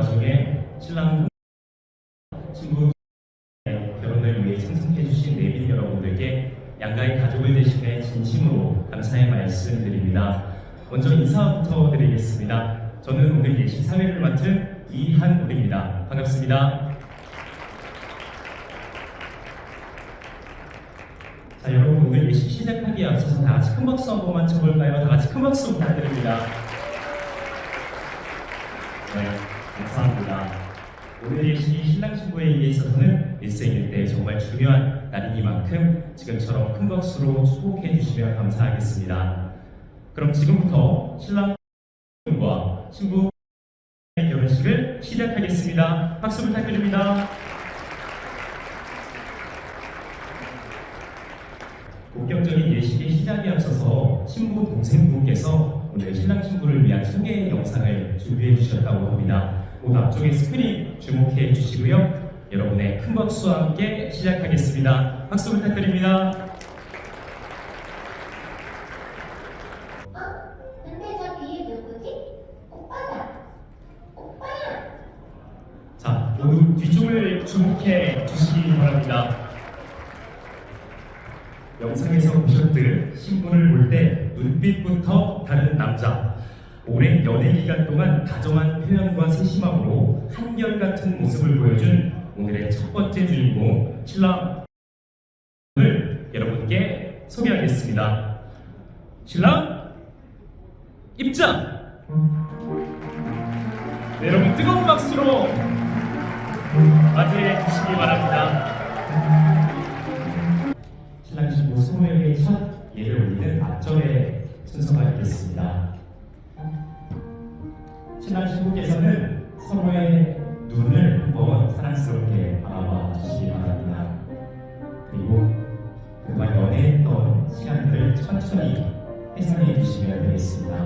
와중에 신랑 신부 결혼을 위해 참석해 주신 내빈 여러분들께 양가의 가족을 대신해 진심으로 감사의 말씀드립니다. 먼저 인사부터 드리겠습니다. 저는 오늘 예식 사회를 맡은 이한울입니다. 반갑습니다. 자, 여러분 오늘 예식 시작하기에 앞서서 다 같이 큰 박수 한 번만 쳐볼까요? 다 같이 큰 박수 부탁드립니다. 네, 감사합니다. 오늘 예식이 신랑 신부에게 있어서는 일생일 때 정말 중요한 날이니만큼 지금처럼 큰 박수로 축복해 주시면 감사하겠습니다. 그럼 지금부터 신랑 과 신부 결혼식을 시작하겠습니다. 박수 부탁드립니다. 본격적인 예식의 시작에 앞서서 신부 동생분께서 오늘 신랑 신부를 위한 소개 영상을 준비해 주셨다고 합니다. 모두 앞쪽에 스크린 주목해 주시고요. 여러분의 큰 박수와 함께 시작하겠습니다. 박수 부탁드립니다. 오빠야. 자, 모두 뒤쪽을 주목해 주시기 바랍니다. 영상에서 보셨듯 신부를 볼때 눈빛부터 다른 남자. 오랜 연애 기간 동안 다정한 표현과 세심함으로 한결같은 모습을 보여준 오늘의 첫 번째 주인공 신랑을 여러분께 소개하겠습니다. 신랑 입장! 네, 여러분 뜨거운 박수로 맞이해 주시기 바랍니다. 신랑 신부 스모에게 첫 예를 올리는 앞절의 순서가 있겠습니다. 천천히 해상해 주시면 되겠습니다.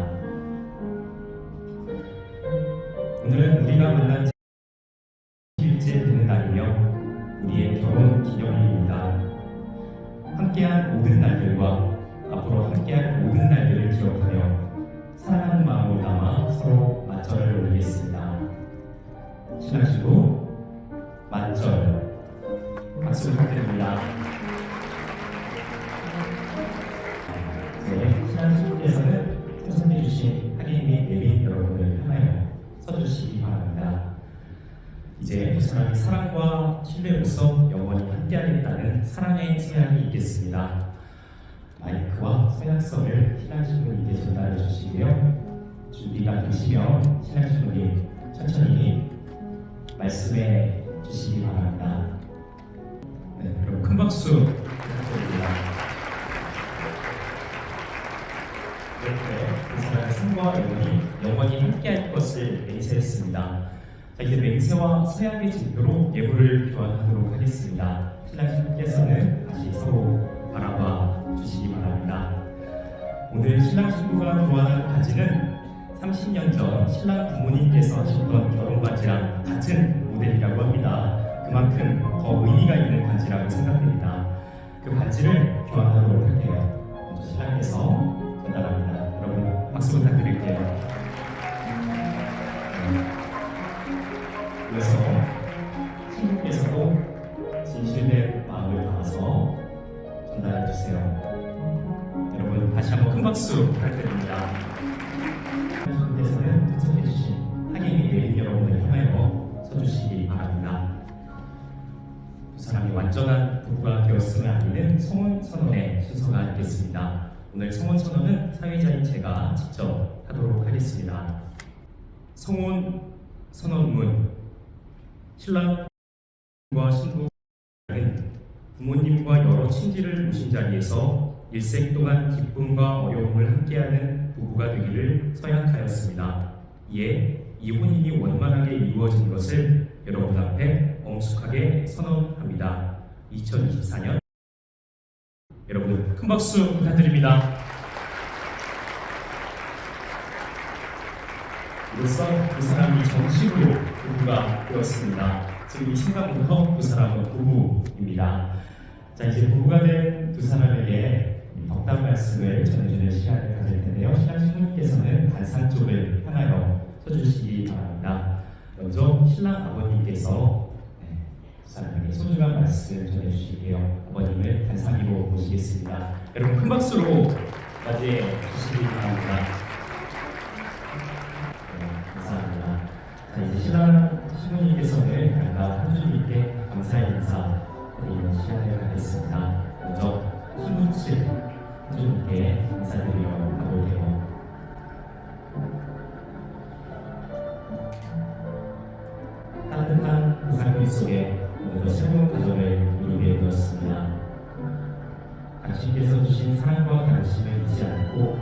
오늘은 우리가 만난 지 10일째 되는 날이며 우리의 결혼 기념일입니다. 함께한 모든 날들과 앞으로 함께할 모든 날들을 기억하며 사랑하는 마음을 담아 서로 맞절을 올리겠습니다. 신랑시고 맞절 박수 부탁드립니다. 이제 두 사람이 사랑과 신뢰로서 영원히 함께하겠다는 사랑의 서약이 있겠습니다. 마이크와 서약서를 신랑신부님께 전달해 주시고요. 준비가 되시면 신랑신부님 천천히 말씀해 주시기 바랍니다. 네, 그럼 큰 박수 부탁드립니다. 이렇게 두 사람의 삶과 영원히 영원히 함께할 것을 맹세했습니다. 자, 이제 맹세와 서약의 증표로 예물을 교환하도록 하겠습니다. 신랑 신부께서는 다시 서로 바라봐 주시기 바랍니다. 오늘 신랑 신부가 교환한 바지는 30년 전 신랑 부모님께서 하셨던 결혼 바지랑 같은 모델이라고 합니다. 그만큼 더 의미가 있는 바지라고 생각됩니다. 그 바지를 교환하도록 할게요. 먼저 신랑께서 전달합니다. 여러분 박수 부탁드릴게요. 그래서 신부께서도 진실된 마음을 담아서 전달해 주세요. 여러분 다시 한번 큰 박수 부탁드립니다. 신부께서는 참석해 주신 내린 여러분을 향하여 서주시기 바랍니다. 두 사람이 완전한 부부가 되었음을 알리는 성혼 선언의 순서가 있겠습니다. 오늘 성혼 선언은 사회자인 제가 직접 하도록 하겠습니다. 성혼 선언문 신랑과 신부는 부모님과 여러 친지를 모신 자리에서 일생 동안 기쁨과 어려움을 함께하는 부부가 되기를 서약하였습니다. 이에 이 혼인이 원만하게 이루어진 것을 여러분 앞에 엄숙하게 선언합니다. 2024년 여러분 큰 박수 부탁드립니다. 이로써 두 사람이 정식으로 부부가 되었습니다. 지금 이 순간부터 두 사람은 부부입니다. 자 이제 부부가 된 두 사람에게 덕담 말씀을 전해주는 시간을 가질 텐데요. 신랑 신부님께서는 쪽을 향하여 서주시기 바랍니다. 먼저 신랑 아버님께서 네, 두 사람에게 소중한 말씀 전해주실게요. 아버님을 단상위로 모시겠습니다. 여러분 큰 박수로 맞이해 주시기 바랍니다. 양가 한주님께 감사의 인사 드리는 시간을 갖겠습니다. 먼저 신부 측 한주님께 인사드리러 가볼게요. 따뜻한 보살님 속에 오늘도 새로운 가정을 이루게 되었습니다. 당신께서 주신 사랑과 관심을 잊지 않고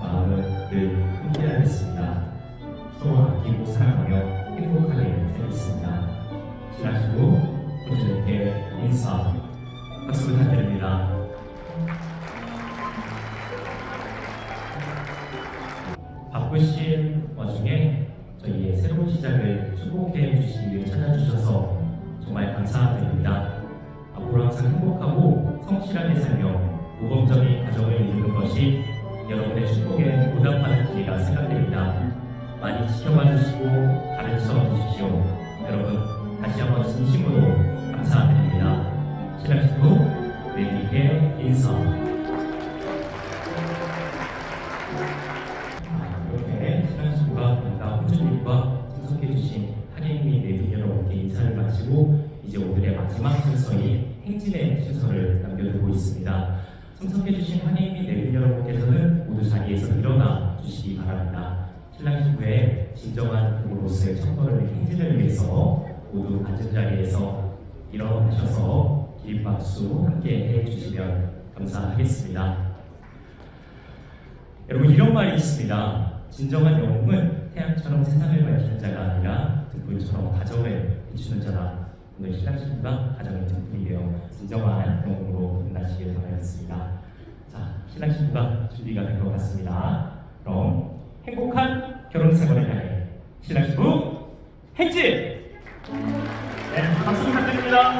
마음은 늘 함께하겠습니다. 서로 아끼고 사랑하며 행복하게 살겠습니다. 지나시고 호주님께 인사 박수 부탁드립니다. 바쁘신 와중에 저희의 새로운 시작을 축복해 주시기 위해 찾아주셔서 정말 감사드립니다. 앞으로 항상 행복하고 성실하게 살며 모범적인 가정을 이루는 것이 여러분의 축복에 보답하는 길이라 생각됩니다. 많이 지켜봐 주시고 가르쳐 주십시오. 아, 이렇게 신랑 신부가 뭔가 호주님과 참석해 주신 하객미 내빈 여러분께 인사를 마치고 이제 오늘의 마지막 순서인 행진의 순서를 남겨두고 있습니다. 참석해 주신 하객미 내빈 여러분께서는 모두 자리에서 일어나 주시기 바랍니다. 신랑 신부의 진정한 부부로서의 첫 걸음의 행진을 위해서 모두 앉은 자리에서 일어나셔서 기립박수 함께 해주시면 감사하겠습니다. 여러분 이런 말이 있습니다. 진정한 영웅은 태양처럼 세상을 밝히는 자가 아니라 등불처럼 가정을 비추는 자다. 오늘 신랑 신부가 가정의 등불이에요. 진정한 영웅으로 끝나시길 바라겠습니다. 자, 신랑 신부가 준비가 된 것 같습니다. 그럼 행복한 결혼 생활을 향해 신랑 신부 행진! 네, 박수 부탁드립니다.